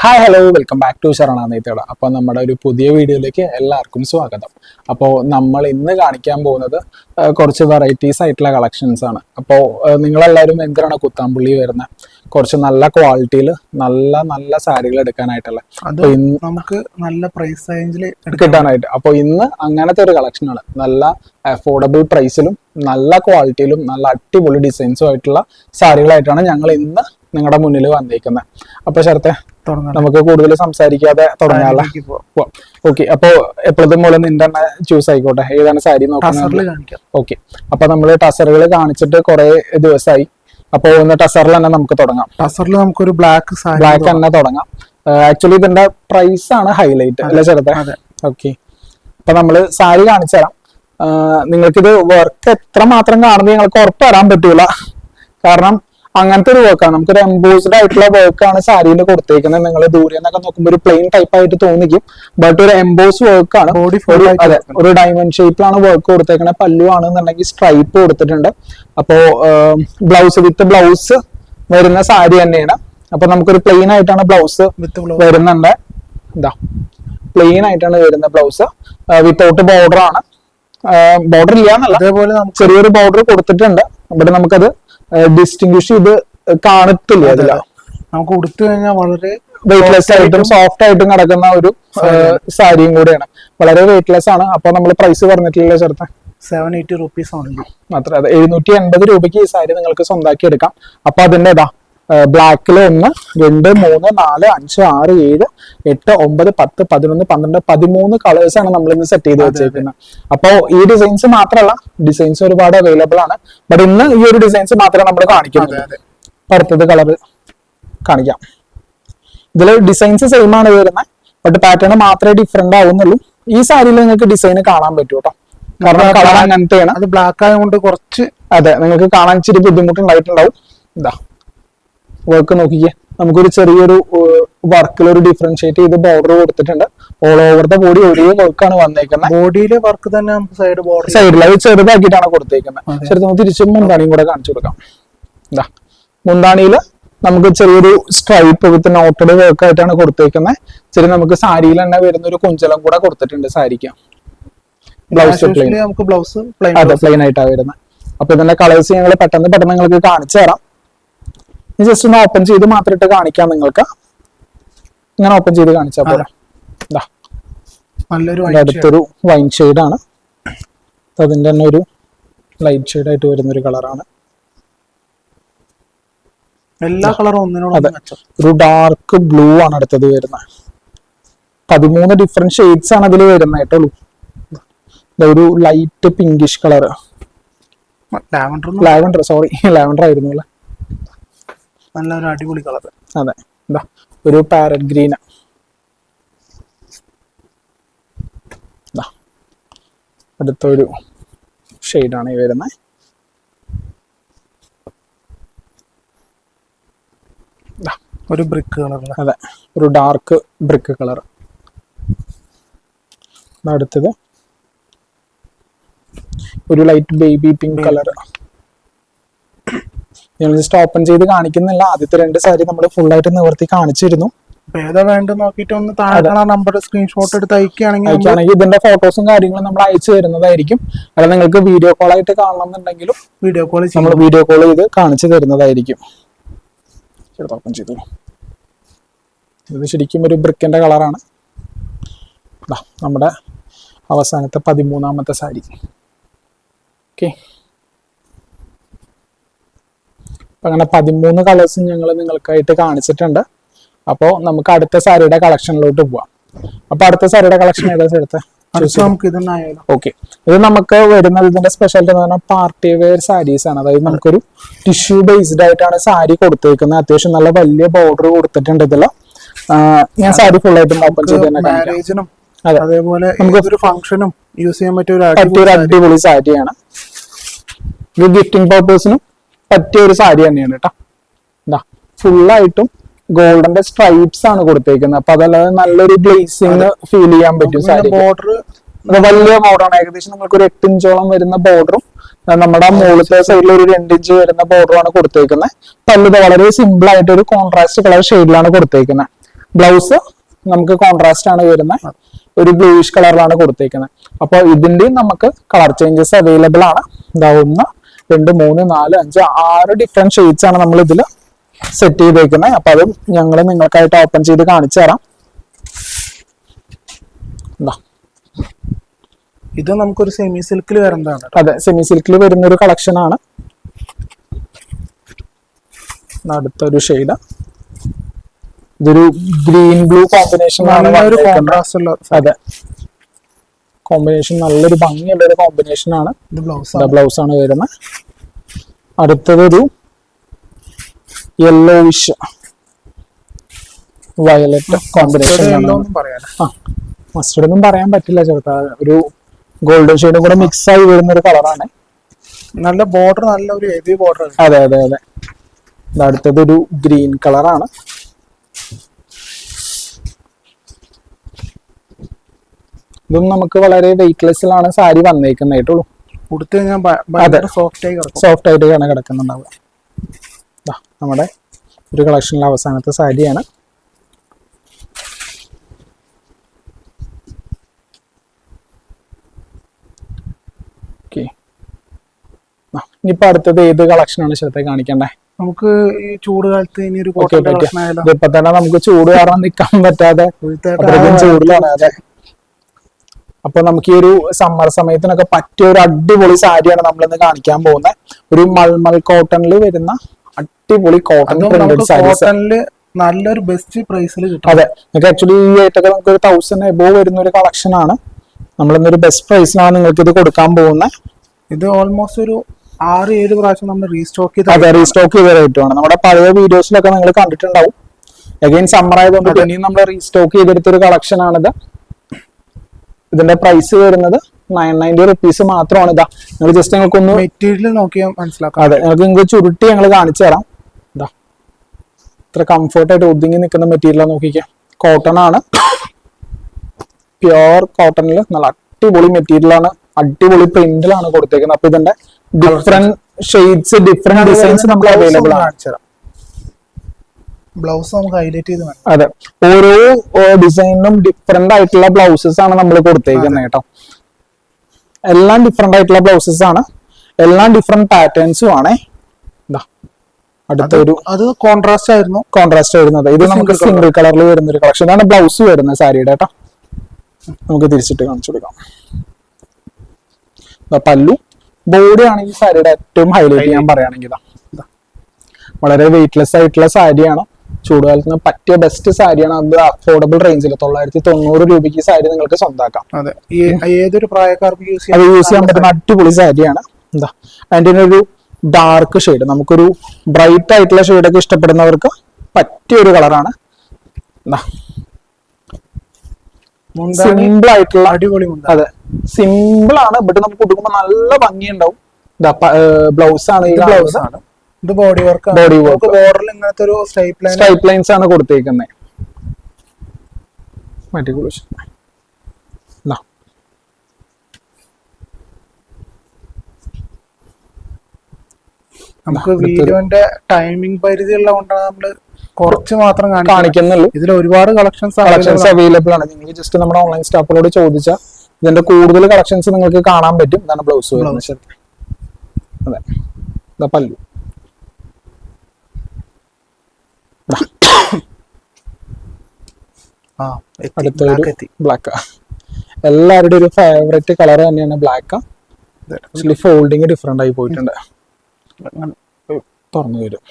Hi hello welcome back to Sharana Neythoda അപ്പോൾ നമ്മുടെ ഒരു പുതിയ വീഡിയോയിലേക്ക് എല്ലാവർക്കും സ്വാഗതം. അപ്പോൾ നമ്മൾ ഇന്ന് കാണിക്കാൻ പോകുന്നത് കുറച്ച് വെറൈറ്റീസ് ആയിട്ടുള്ള കളക്ഷൻസ് ആണ്. അപ്പോൾ നിങ്ങളെല്ലാവരും എന്തിനാണ് കുത്താമ്പുള്ളി വരുന്നത് കുറച്ച് നല്ല ക്വാളിറ്റിയിൽ നല്ല നല്ല സാരികൾ എടുക്കാനായിട്ടുള്ള. അപ്പോൾ ഇന്ന് നമുക്ക് നല്ല പ്രൈസ് റേഞ്ചിൽ കിട്ടാനായിട്ട്. അപ്പോൾ ഇന്ന് അങ്ങനത്തെ ഒരു കളക്ഷനാണ് നല്ല അഫോർഡബിൾ പ്രൈസിലും നല്ല ക്വാളിറ്റിയിലും നല്ല അടിപൊളി ഡിസൈൻസും ആയിട്ടുള്ള സാരികളായിട്ടാണ് ഞങ്ങൾ ഇന്ന് നിങ്ങളുടെ മുന്നിൽ വന്നിരിക്കുന്നത് അപ്പോൾ ശരത്തെ നമുക്ക് കൂടുതൽ സംസാരിക്കാതെ തുടങ്ങാനുള്ള ഓക്കെ അപ്പോ എപ്പോഴത്തെ മൂലം നിന്റെ തന്നെ ചൂസ് ആയിക്കോട്ടെ. ഏതാണ് സാരി നോക്കാൻ നോക്കുന്നത് ഓക്കെ അപ്പൊ നമ്മൾ ടസറുകൾ കാണിച്ചിട്ട് കുറെ ദിവസമായി അപ്പോ ഒന്ന് ടസറിൽ തന്നെ നമുക്ക് തുടങ്ങാം. ടസറിൽ നമുക്കൊരു ബ്ലാക്ക് ബ്ലാക്ക് തന്നെ തുടങ്ങാം. ആക്ച്വലി ഇതിന്റെ പ്രൈസ് ആണ് ഹൈലൈറ്റ് അല്ലെ ചെറുതെ. ഓക്കെ അപ്പൊ നമ്മൾ സാരി കാണിച്ചു തരാം. നിങ്ങൾക്കിത് വർക്ക് എത്ര മാത്രം കാണുന്നത് ഞങ്ങൾക്ക് ഉറപ്പ് തരാൻ പറ്റൂല. കാരണം അങ്ങനത്തെ ഒരു വർക്കാണ് നമുക്കൊരു എംബോസ്ഡ് ആയിട്ടുള്ള വർക്കാണ് സാരിയിൽ കൊടുത്തേക്കുന്നത്. നിങ്ങൾ ദൂരെ നിന്നൊക്കെ നോക്കുമ്പോൾ ഒരു പ്ലെയിൻ ടൈപ്പ് ആയിട്ട് തോന്നിക്കും. ബട്ട് ഒരു എംബോസ് വർക്കാണ് ആണ്. ഒരു ആയിട്ട് അതെ ഒരു ഡയമണ്ട് ഷേപ്പിലാണ് വർക്ക് കൊടുത്തേക്കുന്നത് പല്ലു ആണെന്നുണ്ടെങ്കിൽ സ്ട്രൈപ്പ് കൊടുത്തിട്ടുണ്ട്. അപ്പോ ബ്ലൗസ് വിത്ത് ബ്ലൗസ് വരുന്ന സാരി തന്നെയാണ്. അപ്പൊ നമുക്കൊരു പ്ലെയിൻ ആയിട്ടാണ് ബ്ലൗസ് വിത്ത് ബ്ലൗസ് വരുന്നുണ്ട്. എന്താ പ്ലെയിൻ ആയിട്ടാണ് വരുന്ന ബ്ലൗസ് വിത്തൗട്ട് ബോർഡർ ആണ്. ബോർഡർ ഇല്ല എന്നല്ല. ചെറിയൊരു ബോർഡർ കൊടുത്തിട്ടുണ്ട്. ഇവിടെ നമുക്കത് ഡിസ്റ്റിങ്വിഷ് ചെയ്ത് കാണത്തില്ല അതില. നമുക്ക് ഉടുത്തു കഴിഞ്ഞാൽ വളരെ വെയിറ്റ്ലെസ് ആയിട്ടും സോഫ്റ്റ് ആയിട്ടും നടക്കുന്ന ഒരു സാരിയും കൂടെയാണ്. വളരെ വെയിറ്റ്ലെസ് ആണ്. അപ്പൊ നമ്മൾ പ്രൈസ് പറഞ്ഞിട്ടില്ല ചേർത്ത്? സെവൻ എയ്റ്റി റുപ്പീസ് ഓൺലി മാത്രം. അതെ എഴുന്നൂറ്റി എൺപത് രൂപയ്ക്ക് ഈ സാരി നിങ്ങൾക്ക് സ്വന്തമാക്കി എടുക്കാം. അപ്പൊ അതിന്റെ ഇതാ ബ്ലാക്കിൽ ഒന്ന് രണ്ട് മൂന്ന് നാല് അഞ്ച് ആറ് ഏഴ് എട്ട് ഒമ്പത് പത്ത് പതിനൊന്ന് പന്ത്രണ്ട് പതിമൂന്ന് കളേഴ്സ് ആണ് നമ്മൾ ഇന്ന് സെറ്റ് ചെയ്ത് വെച്ചേക്കുന്നത് അപ്പോൾ ഈ ഡിസൈൻസ് മാത്രമല്ല ഡിസൈൻസ് ഒരുപാട് അവൈലബിൾ ആണ്. ബട്ട് ഇന്ന് ഈ ഒരു ഡിസൈൻസ് മാത്രമേ നമ്മൾ കാണിക്കുന്നത്. അടുത്തത് കളർ കാണിക്കാം. ഇതിൽ ഡിസൈൻസ് സെയിം ആണ് വരുന്നത് ബട്ട് പാറ്റേൺ മാത്രമേ ഡിഫറെന്റ് ആവുന്നുള്ളൂ. ഈ സാരിയിൽ നിങ്ങൾക്ക് ഡിസൈൻ കാണാൻ പറ്റൂ കേട്ടോ കാരണം കളർ അങ്ങനത്തെയാണ്. അത് ബ്ലാക്ക് ആയതുകൊണ്ട് കുറച്ച് അതെ നിങ്ങൾക്ക് കാണാൻ ഇച്ചിരി ബുദ്ധിമുട്ടുണ്ടായിട്ടുണ്ടാവും. ഇതാ. വർക്ക് നോക്കിക്കേ. നമുക്കൊരു ചെറിയൊരു വർക്കിൽ ഒരു ഡിഫറൻഷിയേറ്റ് ചെയ്ത് ബോർഡർ കൊടുത്തിട്ടുണ്ട്. ഓൾ ഓവർ ദ ബോഡി ഒരേ വർക്കാണ് വന്നേക്കുന്നത് ബോഡിയിലെ വർക്ക് തന്നെ നമുക്ക് സൈഡ് ബോർഡർ സൈഡിൽ അത് ചെറുതാക്കിയിട്ടാണ് കൊടുത്തേക്കുന്നത് ചെറുത് ശരി നമുക്ക് തിരിച്ച് മുന്താണിയും കൂടെ കാണിച്ചു കൊടുക്കാം. ഇതാ മുന്താണിയിൽ നമുക്ക് ചെറിയൊരു സ്ട്രൈപ്പ് വിത്ത് നോട്ടഡ് വർക്ക് ആയിട്ടാണ് കൊടുത്തേക്കുന്നത് ചെറിയ നമുക്ക് സാരിയിൽ തന്നെ വരുന്ന ഒരു കുഞ്ചലം കൂടെ കൊടുത്തിട്ടുണ്ട് സാരിക്ക്. ബ്ലൗസ് പ്ലെയിൻ അതെ പ്ലെയിൻ ആയിട്ടാണ് വരുന്നത് അപ്പൊ ഇതിന്റെ കളേഴ്സ് ഞങ്ങൾ പെട്ടെന്ന് പെട്ടെന്ന് നിങ്ങൾക്ക് കാണിച്ചു തരാം. ഇനി ജസ്റ്റ് ഒന്ന് ഓപ്പൺ ചെയ്ത് മാത്രം ഇട്ട് കാണിക്കാം നിങ്ങൾക്ക്. ഇങ്ങനെ ഓപ്പൺ ചെയ്ത് കാണിച്ചാൽ പോലെ നല്ലൊരു അടുത്തൊരു വൈൻ ആണ്. അതിന്റെ തന്നെ ഒരു ലൈറ്റ് ഷെയ്ഡ് ആയിട്ട് വരുന്ന ഒരു കളറാണ് എല്ലാ കളറും ഒന്നിനോട് അതെ. ഒരു ഡാർക്ക് ബ്ലൂ ആണ് അടുത്തത് വരുന്നത്. പതിമൂന്ന് ഡിഫറെന്റ് ഷെയ്ഡ്സ് ആണ് അതിൽ വരുന്നത് കേട്ടോളൂ ഒരു light pinkish colour lavender lavender sorry lavender ആയിരുന്നു അല്ലേ? നല്ലൊരു അടിപൊളി കളർ. അതെ. ഒരു പാരറ്റ് ഗ്രീൻ അടുത്തൊരു ഷെയ്ഡാണ് ഈ വരുന്നത് ഒരു ബ്രിക്ക് കളർ അതെ ഒരു ഡാർക്ക് ബ്രിക്ക് കളർ. അടുത്തത്. ഒരു ലൈറ്റ് ബേബി പിങ്ക് കളർ. ഞങ്ങൾ ജസ്റ്റ് ഓപ്പൺ ചെയ്ത് കാണിക്കുന്നില്ല. ആദ്യത്തെ രണ്ട് സാരി നമ്മൾ ഫുൾ ആയിട്ട് നിവർത്തി കാണിച്ചിരുന്നു. ഏതാ വേണ്ട നോക്കിയിട്ട് ഒന്ന് താഴെ നമ്പർ സ്ക്രീൻഷോട്ട് എടുത്ത് അയക്കുകയാണെങ്കിൽ അയക്കുകയാണെങ്കിൽ ഇതിന്റെ ഫോട്ടോസും കാര്യങ്ങളും നമ്മൾ അയച്ചു തരുന്നതായിരിക്കും. അല്ല നിങ്ങൾക്ക് വീഡിയോ കോൾ ആയിട്ട് കാണണമെന്നുണ്ടെങ്കിലും വീഡിയോ കോൾ നമ്മൾ വീഡിയോ കോൾ ചെയ്ത് കാണിച്ചു തരുന്നതായിരിക്കും. ചെറുത് ഓപ്പൺ ചെയ്തു. ഇത് ശരിക്കും ഒരു ബ്രിക്കിന്റെ കളറാണ് നമ്മുടെ അവസാനത്തെ പതിമൂന്നാമത്തെ സാരി. ഓക്കെ അങ്ങനെ പതിമൂന്ന് കളേഴ്സും ഞങ്ങൾ നിങ്ങൾക്കായിട്ട് കാണിച്ചിട്ടുണ്ട്. അപ്പോൾ നമുക്ക് അടുത്ത സാരിയുടെ കളക്ഷനിലോട്ട് പോവാം. അപ്പോൾ അടുത്ത സാരിയുടെ കളക്ഷൻ ഏതാ ആയാലും ഓക്കെ ഇത് നമുക്ക് വരുന്നത് ഇതിന്റെ സ്പെഷ്യാലിറ്റി എന്ന് പറഞ്ഞാൽ പാർട്ടി വെയർ സാരീസ് ആണ്. അതായത് നമുക്കൊരു ടിഷ്യൂ ബേസ്ഡ് ആയിട്ടാണ് സാരി കൊടുത്തേക്കുന്നത്. അത്യാവശ്യം നല്ല വലിയ ബോർഡർ കൊടുത്തിട്ടുണ്ട് ഇതിൽ ഞാൻ സാരി ഫുൾ ആയിട്ട് ഓപ്പൺ ചെയ്ത് അതേപോലെ നമുക്ക് ഫംഗ്ഷനും യൂസ് ചെയ്യാൻ പറ്റിയ ഒരു അടിപൊളി അടിപൊളി സാരിയാണ്. ഇത് ഗിഫ്റ്റിംഗ് പർപ്പസിനും പറ്റിയ ഒരു സാരി തന്നെയാണ് കേട്ടോ എന്താ ഫുള്ളായിട്ടും ഗോൾഡന്റെ സ്ട്രൈപ്സ് ആണ് കൊടുത്തേക്കുന്നത്. അപ്പൊ അതല്ലാതെ നല്ലൊരു ഗ്ലേസിങ് ഫീൽ ചെയ്യാൻ പറ്റും സാരി ബോർഡർ വലിയ ബോർഡറാണ് ഏകദേശം നമുക്ക് ഒരു എട്ട് ഇഞ്ചോളം വരുന്ന ബോർഡറും നമ്മുടെ മുകളിലത്തെ സൈഡിൽ ഒരു രണ്ട് ഇഞ്ച് വരുന്ന ബോർഡറുമാണ് കൊടുത്തേക്കുന്നത്. പല്ലുത് വളരെ സിമ്പിൾ ആയിട്ട് ഒരു കോൺട്രാസ്റ്റ് കളർ ഷെയ്ഡിലാണ് കൊടുത്തേക്കുന്നത്. ബ്ലൗസ് നമുക്ക് കോൺട്രാസ്റ്റ് ആണ് വരുന്നത്. ഒരു ബ്ലൂയിഷ് കളറിലാണ് കൊടുത്തേക്കുന്നത്. അപ്പൊ ഇതിന്റെയും നമുക്ക് കളർ ചേഞ്ചസ് അവൈലബിൾ ആണ്. ഇതാവുന്ന രണ്ട് മൂന്ന് നാല് അഞ്ച് ആറ് ഡിഫറെന്റ് ഷെയ്ഡ്സ് ആണ് നമ്മൾ ഇതിൽ സെറ്റ് ചെയ്തേക്കുന്നത് അപ്പൊ അതും ഞങ്ങൾ നിങ്ങൾക്കായിട്ട് ഓപ്പൺ ചെയ്ത് കാണിച്ചു തരാം. ഇതാ ഇത് നമുക്കൊരു സെമി സിൽക്കിൽ വരുന്നതാണ് അതെ സെമി സിൽക്കിൽ വരുന്ന ഒരു കളക്ഷൻ ആണ്. അടുത്തൊരു ഷെയ്ഡ് ഇതൊരു ഗ്രീൻ ബ്ലൂ കോമ്പിനേഷൻ ആണ്. കോൺട്രാസ്റ്റ് അതെ. കോമ്പിനേഷൻ നല്ലൊരു ഭംഗിയുള്ള ഒരു കോമ്പിനേഷൻ ആണ് ബ്ലൗസ് ബ്ലൗസ് ആണ്. വരുന്നത്. അടുത്തതൊരു യെല്ലോയിഷ് വയലറ്റ് കോമ്പിനേഷൻ മസ്റ്റർഡ് ഒന്നും പറയാൻ പറ്റില്ല ചേട്ടാ ഒരു ഗോൾഡൻ ഷെയ്ഡും കൂടെ മിക്സ് ആയി വരുന്ന ഒരു കളറാണ് നല്ല ബോർഡർ നല്ല ഒരു ഹെവി ബോർഡർ അതെ അതെ അതെ. അടുത്തത് അടുത്തതൊരു ഗ്രീൻ കളറാണ് ഇതും നമുക്ക് വളരെ വെയിറ്റ്ലെസ്സിലാണ് സാരി വന്നേക്കുന്നതായിട്ടുള്ളൂ ഉടുത്ത് കഴിഞ്ഞാൽ സോഫ്റ്റ് ആയി സോഫ്റ്റ് ആയിട്ട് ആണ് കിടക്കുന്നുണ്ടാവുക. നമ്മുടെ ഒരു കളക്ഷനിലെ അവസാനത്തെ സാരിയാണ്. ഇനിയിപ്പോ അടുത്തത് ഏത് കളക്ഷനാണ് ശ്രദ്ധ കാണിക്കണ്ടേ? നമുക്ക് ഈ ചൂട് കാലത്ത് ഇനി ഒരു ഇപ്പൊ തന്നെ നമുക്ക് ചൂട് കാരണം നിക്കാൻ പറ്റാതെ ചൂടിലാണ്. അതെ. അപ്പൊ നമുക്ക് ഈ ഒരു സമ്മർ സമയത്തിനൊക്കെ പറ്റിയ ഒരു അടിപൊളി സാരിയാണ് നമ്മൾ ഇന്ന് കാണിക്കാൻ പോകുന്നത് ഒരു മൾമൽ കോട്ടണിൽ വരുന്ന അടിപൊളി കോട്ടൺ പ്രിന്റഡ് സാരീസ് നല്ലൊരു ബെസ്റ്റ് പ്രൈസിൽ കിട്ടും. അതെ നിങ്ങൾക്ക് ആക്ച്വലി ഈ ആയിട്ടൊക്കെ നമുക്ക് ഒരു തൗസൻഡ് എബോവ് വരുന്ന ഒരു കളക്ഷൻ ആണ്. നമ്മൾ ഇന്നൊരു ബെസ്റ്റ് പ്രൈസിലാണ് നിങ്ങൾക്ക് ഇത് കൊടുക്കാൻ പോകുന്നത് ഇത് ഓൾമോസ്റ്റ് ഒരു ആറ് ഏഴ് പ്രാവശ്യം നമ്മൾ റീസ്റ്റോക്ക് ചെയ്ത് അതെ റീസ്റ്റോക്ക് ചെയ്ത കിട്ടുവാണ് നമ്മുടെ പഴയ വീഡിയോസിലൊക്കെ നിങ്ങൾ കണ്ടിട്ടുണ്ടാവും. അഗൈൻ സമ്മർ ആയതുകൊണ്ട് പിന്നെയും നമ്മൾ റീസ്റ്റോക്ക് ചെയ്തെടുത്തൊരു കളക്ഷൻ ആണിത്. ഇതിന്റെ പ്രൈസ് വരുന്നത് നയൻ നയന്റി റുപ്പീസ് മാത്രമാണ്. ഇതാ നിങ്ങൾ ജസ്റ്റ് നിങ്ങൾക്കൊന്ന് മെറ്റീരിയൽ നോക്കിയാൽ മനസ്സിലാക്കാം. അതെ നിങ്ങൾക്ക് നിങ്ങൾക്ക് ചുരുട്ടി ഞങ്ങൾ കാണിച്ചു തരാം. ഇതാ ഇത്ര കംഫർട്ടായിട്ട് ഒതുങ്ങി നിൽക്കുന്ന മെറ്റീരിയൽ നോക്കിക്കാം. കോട്ടൺ ആണ്. പ്യുവർ കോട്ടണിൽ നല്ല അടിപൊളി മെറ്റീരിയൽ ആണ്. അടിപൊളി പ്രിന്റിലാണ് കൊടുത്തേക്കുന്നത്. അപ്പൊ ഇതിന്റെ ഡിഫറെന്റ് ഷെയ്ഡ്സ് ഡിഫറെന്റ് ഡിസൈൻസ് നമ്മൾ അവൈലബിൾ ആണ്. ബ്ലൗസ് നമുക്ക് ഹൈലൈറ്റ് ചെയ്ത് വേണം അതെ. ഓരോ ഡിസൈനിനും ഡിഫറെന്റ് ആയിട്ടുള്ള ബ്ലൗസസ് ആണ് നമ്മൾ കൊടുത്തേക്കുന്നത് കേട്ടോ. എല്ലാം ഡിഫറെന്റ് ആയിട്ടുള്ള ബ്ലൗസസ് ആണ്. എല്ലാം ഡിഫറെന്റ് പാറ്റേൺസും ആണ്. അടുത്തൊരു അത് കോൺട്രാസ്റ്റ് ആയിരുന്നു. കോൺട്രാസ്റ്റ് വരുന്നത്. ഇത് നമുക്ക് സിംഗിൾ കളറിൽ വരുന്ന ഒരു കളക്ഷൻ ആണ് ബ്ലൗസ് വരുന്നത് സാരിയുടെ കേട്ടോ. നമുക്ക് തിരിച്ചിട്ട് കാണിച്ചു കൊടുക്കാം. പല്ലു. ബോഡി ആണെങ്കിൽ സാരിയുടെ ഏറ്റവും ഹൈലൈറ്റ് ഞാൻ പറയുകയാണെങ്കിൽ. വളരെ വെയിറ്റ്ലെസ് ആയിട്ടുള്ള സാരിയാണ്. ചൂടുകാലത്തിന് പറ്റിയ ബെസ്റ്റ് സാരിയാണ് അത് അഫോർഡബിൾ റേഞ്ചിൽ തൊള്ളായിരത്തി തൊണ്ണൂറ് രൂപയ്ക്ക് സാരി നിങ്ങൾക്ക് സ്വന്തമാക്കാം അതെ. ഏതൊരു പ്രായക്കാർക്ക് യൂസ് ചെയ്യാൻ പറ്റുന്ന അടിപൊളി സാരിയാണ് എന്താ? അതിന്റെ ഒരു ഡാർക്ക് ഷെയ്ഡ് നമുക്കൊരു ബ്രൈറ്റ് ആയിട്ടുള്ള ഷെയ്ഡൊക്കെ ഇഷ്ടപ്പെടുന്നവർക്ക് പറ്റിയ ഒരു കളറാണ് എന്താ? സിമ്പിൾ ആയിട്ടുള്ള അടിപൊളി അതെ. സിമ്പിൾ ആണ് ബട്ട് നമുക്ക് കൊടുക്കുമ്പോൾ നല്ല ഭംഗിയുണ്ടാവും. ബ്ലൗസ് ആണ് ഈ ബ്ലൗസ് ആണ്. ഇത് ബോഡി വർക്ക് ബോഡി വർക്ക് ബോർഡറിൽ ഇങ്ങനത്തെ ഒരു സ്ട്രൈപ്പ് ലൈൻ സ്ട്രൈപ്പ് ലൈൻസ് ആണ് കൊടുത്തേക്കുന്നത് മറ്റേ കുളിച്ചു. നമുക്ക് വീഡിയോന്റെ ടൈമിംഗ് പരിധി ഉള്ളതുകൊണ്ടാണ് നമ്മൾ കുറച്ച് മാത്രം കാണിക്കുന്നുള്ളൂ. ഇതിൽ ഒരുപാട് കളക്ഷൻസ് കളക്ഷൻസ് അവൈലബിൾ ആണ്. നിങ്ങൾ ജസ്റ്റ് നമ്മുടെ ഓൺലൈൻ സ്റ്റാഫിനോട് ചോദിച്ചാൽ ഇതിന്റെ കൂടുതൽ കളക്ഷൻസ് നിങ്ങൾക്ക് കാണാൻ പറ്റും. ഇതാണ് ബ്ലൗസ് അതെ. പല്ലു. ആ അടുത്തൊരു ബ്ലാക്ക് എല്ലാവരുടെയും ഒരു ഫേവറേറ്റ് കളർ തന്നെയാണ് ബ്ലാക്ക് ആക്ച്വലി ഫോൾഡിങ് ഡിഫറെന്റ് ആയി പോയിട്ടുണ്ട്. തുറന്നു വരും.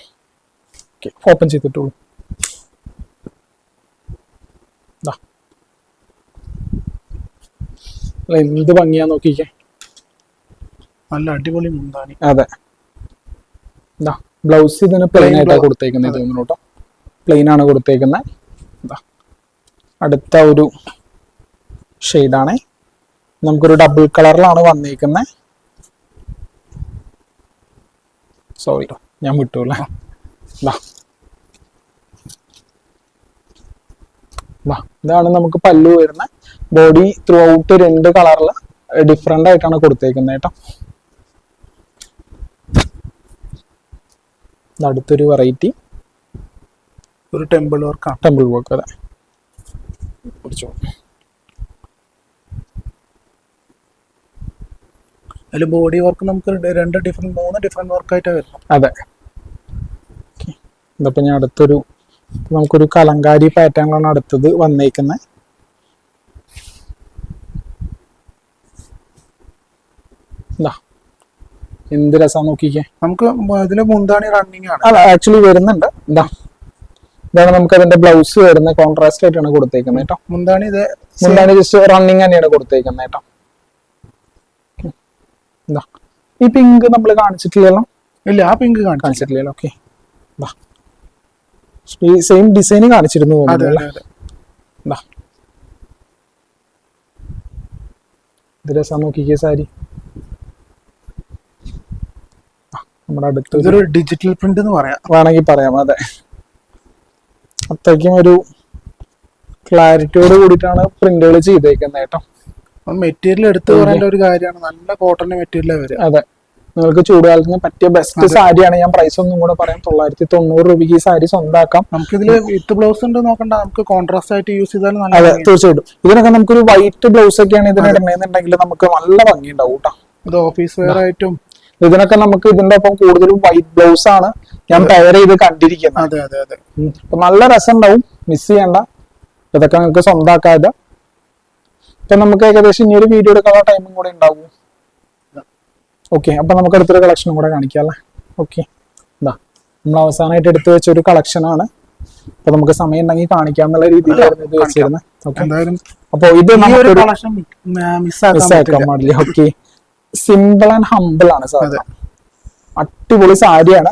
ഓപ്പൺ ചെയ്തിട്ടുള്ളൂ. അല്ല, എന്ത് ഭംഗിയാ നോക്കിക്കേ. നല്ല അടിപൊളി മുന്താണി. അതെ. ബ്ലൗസ് ഇതിന് പ്ലെയിൻ ആയിട്ടാണ്. കൊടുത്തേക്കുന്നത് തോന്നുന്നു കേട്ടോ. പ്ലെയിൻ ആണ് കൊടുത്തേക്കുന്നത് ദാ. അടുത്ത ഒരു ഷെയ്ഡാണ് നമുക്കൊരു ഡബിൾ കളറിലാണ് വന്നേക്കുന്നത് സോറി ഞാൻ വിട്ടൂല ഇതാണ് നമുക്ക് പല്ലു വരുന്നത് ബോഡി ത്രൂ ഔട്ട് രണ്ട് കളറിൽ ഡിഫറെന്റ് ആയിട്ടാണ് കൊടുത്തേക്കുന്നത് കേട്ടോ. അടുത്തൊരു വെറൈറ്റി ഒരു ടെമ്പിൾ ആണ് ടെമ്പിൾ വർക്ക് അതെ അതിൽ ബോഡി വർക്ക് നമുക്ക് രണ്ട് ഡിഫറെന്റ് മൂന്ന് ഡിഫറെന്റ് വർക്കായിട്ടാണ് വരുന്നത്. അതെ. ഇതിപ്പോ ഞാൻ അടുത്തൊരു നമുക്കൊരു കലങ്കാരി പാറ്റേണിലാണ് അടുത്തത് വന്നേക്കുന്നത് എന്താ എന്ത് രസം നോക്കിക്കേ. നമുക്ക് ഇതിന് മുന്താണി റണ്ണിങ് ആണ്. അല്ല ആക്ച്വലി വരുന്നുണ്ട്. എന്താ ഇതാണ് നമുക്ക് അതിന്റെ ബ്ലൗസ് വരുന്നത് കോൺട്രാസ്റ്റ് ആയിട്ടാണ് കൊടുത്തേക്കുന്നത് കേട്ടോ. മുന്താണി ഇത് മുന്താണ് ജസ്റ്റ് റണ്ണിങ് തന്നെയാണ് കൊടുത്തേക്കുന്നത് കേട്ടോ. എന്താ ഈ പിങ്ക് നമ്മൾ കാണിച്ചിട്ടില്ലല്ലോ? ഇല്ല ആ പിങ്ക് കാണിച്ചു കാണിച്ചിട്ടില്ലല്ലോ ഓക്കെ ഈ സെയിം ഡിസൈൻ കാണിച്ചിരുന്നു. ഇത് രസം നോക്കിക്കേ സാരി. നമ്മുടെ അടുത്ത് ഇതൊരു ഡിജിറ്റൽ പ്രിന്റ് എന്ന് പറയാം. വേണമെങ്കിൽ പറയാം അതെ. അത്രയ്ക്കും ഒരു ക്ലാരിറ്റിയോട് കൂടിയിട്ടാണ് പ്രിന്റുകൾ ചെയ്തേക്കുന്നത് കേട്ടോ. മെറ്റീരിയൽ എടുത്തു പറയേണ്ട ഒരു കാര്യമാണ്. നല്ല കോട്ടൺ മെറ്റീരിയൽ അവർ അതെ. നിങ്ങൾക്ക് ചൂടുകാലത്തിന് പറ്റിയ ബെസ്റ്റ് സാരിയാണ് ഞാൻ പ്രൈസ് ഒന്നും കൂടെ പറയാം. തൊള്ളായിരത്തി തൊണ്ണൂറ് രൂപയ്ക്ക് ഈ സാരി സ്വന്തമാക്കാം നമുക്ക് നമുക്കിതിൽ വിത്ത് ബ്ലൗസ് ഉണ്ട് നോക്കണ്ട. നമുക്ക് കോൺട്രാസ്റ്റ് ആയിട്ട് യൂസ് ചെയ്താലും അതെ. തീർച്ചയായിട്ടും. ഇതിനൊക്കെ നമുക്കൊരു വൈറ്റ് ബ്ലൗസ് ഒക്കെയാണ് ഇതിന് ഇടണമെന്നുണ്ടെങ്കിൽ നമുക്ക് നല്ല ഭംഗി ഉണ്ടാവും കേട്ടോ ഇത് ഓഫീസ് വെയർ ആയിട്ടും ഇതിനൊക്കെ നമുക്ക് ഇതിന്റെ ഒപ്പം കൂടുതലും വൈറ്റ് ബ്ലൗസ് ആണ്. ഞാൻ പെയർ ചെയ്ത് കണ്ടിരിക്കുന്നത്. അതെ അതെ അതെ. അപ്പൊ നല്ല രസം ഉണ്ടാവും മിസ് ചെയ്യണ്ട. ഇതൊക്കെ നിങ്ങൾക്ക് സ്വന്തമാക്കാതെ. ഇപ്പൊ നമുക്ക് ഏകദേശം ഇനി ഒരു വീഡിയോ എടുക്കാനുള്ള ടൈമും കൂടെ ഉണ്ടാവും. ഓക്കെ അപ്പൊ നമുക്ക് അടുത്തൊരു കളക്ഷനും കൂടെ കാണിക്കാം അല്ലേ? ഓക്കെ എന്താ നമ്മൾ അവസാനമായിട്ട് എടുത്തു വെച്ച ഒരു കളക്ഷൻ ആണ്. അപ്പൊ നമുക്ക് സമയം ഉണ്ടെങ്കിൽ കാണിക്കാം എന്നുള്ള രീതിയിലായിരുന്നു ഇത് വെച്ചിരുന്നത് ഓക്കെ അപ്പൊ ഇത് നമുക്ക് മിസ്സാക്കാൻ പാടില്ല. ഓക്കെ സിമ്പിൾ ആൻഡ് ഹംബിൾ ആണ് സാർ. അടിപൊളി സാരിയാണ്.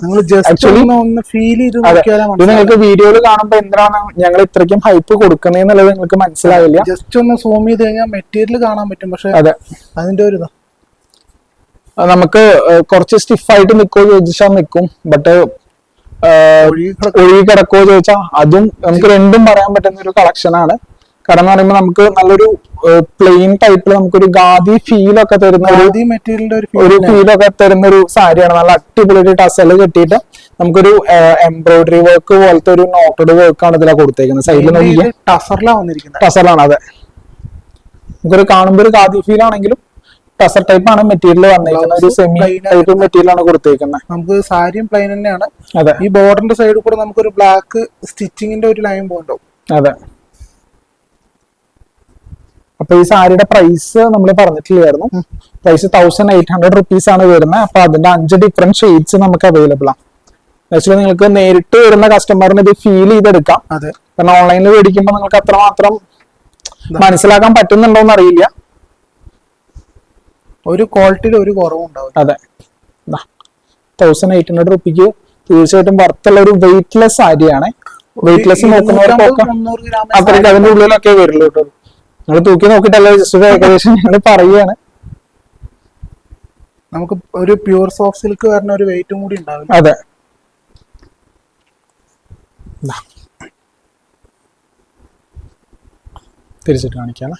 നിങ്ങൾക്ക് വീഡിയോയിൽ കാണുമ്പോ എന്തിനാണ് ഞങ്ങൾ ഇത്രയ്ക്കും ഹൈപ്പ് കൊടുക്കുന്നതെന്നുള്ളത് നിങ്ങൾക്ക് മനസ്സിലാവില്ല ജസ്റ്റ് ഒന്ന് സൂം ചെയ്ത് കഴിഞ്ഞാൽ മെറ്റീരിയൽ കാണാൻ പറ്റും പക്ഷെ അതെ. അതിന്റെ ഒരു നമുക്ക് കുറച്ച് സ്റ്റിഫായിട്ട് നിൽക്കോ ചോദിച്ചാൽ നിൽക്കും ബട്ട് ഒഴുകി കിടക്കും. ചോദിച്ചാൽ അതും നമുക്ക് രണ്ടും പറയാൻ പറ്റുന്ന ഒരു കളക്ഷൻ ആണ്. കാരണം എന്ന് പറയുമ്പോൾ നമുക്ക് നല്ലൊരു പ്ലെയിൻ ടൈപ്പിൽ നമുക്കൊരു ഗാദി ഫീൽ ഒക്കെ തരുന്ന ഒരു ഫീൽ ഒക്കെ തരുന്ന ഒരു സാരിയാണ്. നല്ല അടിപൊളി ഒരു ടസൽ കെട്ടിയിട്ട് നമുക്കൊരു എംബ്രോയിഡറി വർക്ക് പോലത്തെ ഒരു നോട്ടഡ് വർക്ക് ആണ് ഇതിലാണ് കൊടുത്തേക്കുന്നത്. സൈഡിൽ നോക്കി ടസറിലാണ് ടസറിലാണ് അതെ. നമുക്കൊരു കാണുമ്പോൾ ഒരു ഗാദി ഫീൽ ആണെങ്കിലും ടസർ ടൈപ്പ് ആണ് മെറ്റീരിയൽ വന്നേക്കുന്നത് ഒരു സെമി ടൈപ്പ് മെറ്റീരിയൽ ആണ് കൊടുത്തേക്കുന്നത്. നമുക്ക് സാരിയും പ്ലെയിൻ തന്നെയാണ്. അതെ. ഈ ബോർഡറിന്റെ സൈഡിൽ കൂടെ നമുക്കൊരു ബ്ലാക്ക് സ്റ്റിച്ചിങ്ങിന്റെ ഒരു ലൈൻ പോകണ്ടോ അതെ. അപ്പൊ ഈ സാരിയുടെ പ്രൈസ് നമ്മൾ പറഞ്ഞിട്ടില്ലായിരുന്നു. Price thousand eight hundred rupees ആണ് വരുന്നത്. അപ്പൊ അതിന്റെ അഞ്ച് ഡിഫറെന്റ് ഷെയ്ഡ്സ് നമുക്ക് അവൈലബിൾ ആണ്. ആക്ച്വലി നിങ്ങൾക്ക് നേരിട്ട് വരുന്ന കസ്റ്റമറിന് ഇത് ഫീൽ ചെയ്തെടുക്കാം. അതെ. കാരണം ഓൺലൈനിൽ മേടിക്കുമ്പോൾ നിങ്ങൾക്ക് അത്രമാത്രം മനസ്സിലാക്കാൻ പറ്റുന്നുണ്ടോ എന്ന് അറിയില്ല ഒരു ക്വാളിറ്റിയിൽ ഒരു കുറവുണ്ടാവും അതെ. തൗസൻഡ് എയ്റ്റ് ഹൺഡ്രഡ് റുപ്പിക്ക് തീർച്ചയായിട്ടും വർത്തുള്ള ഒരു വെയിറ്റ്ലെസ് സാരിയാണ്. വെയിറ്റ്ലെസ് നോക്കുന്നവർക്കൊക്കെ അത്രയ്ക്ക് അതിന്റെ ഉള്ളിലൊക്കെ വരുള്ളൂ കേട്ടോ. നിങ്ങൾ തൂക്കി നോക്കിയിട്ടല്ല ജസ്റ്റ് ഏകദേശം ഞങ്ങൾ പറയുകയാണ് നമുക്ക് ഒരു പ്യൂർ സോഫ്റ്റ് സിൽക്ക് വരുന്ന ഒരു വെയിറ്റും കൂടി ഉണ്ടാവില്ല? അതെ. തിരിച്ചിട്ട് കാണിക്കാം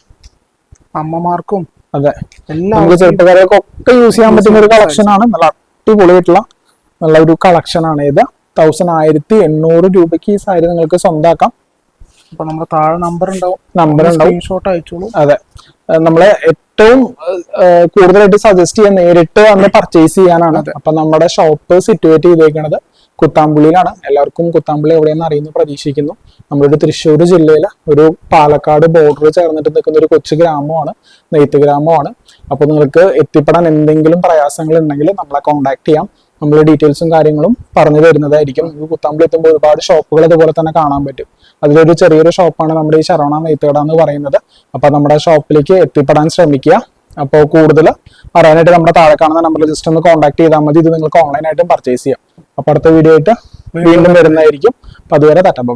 അമ്മമാർക്കും അതെ. എല്ലാം നമുക്ക് ചെറുപ്പക്കാരൊക്കെ ഒക്കെ യൂസ് ചെയ്യാൻ പറ്റുന്ന ഒരു കളക്ഷൻ ആണ്. നല്ല അടിപൊളിയായിട്ടുള്ള നല്ല ഒരു കളക്ഷൻ ആണ് ഇത്. തൗസൻഡ് ആയിരത്തി എണ്ണൂറ് രൂപയ്ക്ക് ഈ സാരി നിങ്ങൾക്ക് സ്വന്താക്കാം. അപ്പൊ നമ്മുടെ താഴെ നമ്പർ ഉണ്ടാവും. നമ്പർ ഉണ്ടാവും. സ്ക്രീൻഷോട്ട് അയച്ചോളൂ. അതെ. നമ്മളെ ഏറ്റവും കൂടുതലായിട്ട് സജസ്റ്റ് ചെയ്യാൻ നേരിട്ട് വന്ന് പർച്ചേസ് ചെയ്യാനാണ്. അപ്പൊ നമ്മുടെ ഷോപ്പ് സിറ്റുവേറ്റ് ചെയ്തേക്കുന്നത് കുത്താമ്പുള്ളിയിലാണ്. എല്ലാവർക്കും കുത്താമ്പുള്ളി എവിടെയെന്ന് അറിയുന്നു പ്രതീക്ഷിക്കുന്നു. നമ്മളൊരു തൃശ്ശൂർ ജില്ലയിലെ ഒരു പാലക്കാട് ബോർഡർ ചേർന്നിട്ട് നിൽക്കുന്ന ഒരു കൊച്ചു ഗ്രാമമാണ് നെയ്ത്ത് ഗ്രാമമാണ്. അപ്പൊ നിങ്ങൾക്ക് എത്തിപ്പെടാൻ എന്തെങ്കിലും പ്രയാസങ്ങൾ ഉണ്ടെങ്കിൽ നമ്മളെ കോൺടാക്ട് ചെയ്യാം. നമ്മൾ ഡീറ്റെയിൽസും കാര്യങ്ങളും പറഞ്ഞു തരുന്നതായിരിക്കും. നമുക്ക് കുത്താമ്പുള്ളി എത്തുമ്പോൾ ഒരുപാട് ഷോപ്പുകൾ അതുപോലെ തന്നെ കാണാൻ പറ്റും. അതിലൊരു ചെറിയൊരു ഷോപ്പാണ് നമ്മുടെ ഈ ശരവണ നെയ്ത്തുകട എന്ന് പറയുന്നത്. അപ്പൊ നമ്മുടെ ഷോപ്പിലേക്ക് എത്തിപ്പെടാൻ ശ്രമിക്കുക. അപ്പോൾ കൂടുതൽ അറിയാനായിട്ട് നമ്മുടെ താഴെ കാണുന്ന നമ്പറിൽ ജസ്റ്റ് ഒന്ന് കോൺടാക്ട് ചെയ്താൽ മതി. ഇത് നിങ്ങൾക്ക് ഓൺലൈനായിട്ടും പർച്ചേസ് ചെയ്യാം. അപ്പൊ അടുത്ത വീഡിയോ ആയിട്ട് വീണ്ടും വരുന്നതായിരിക്കും. അപ്പൊ അതുവരെ തട്ടപ്പ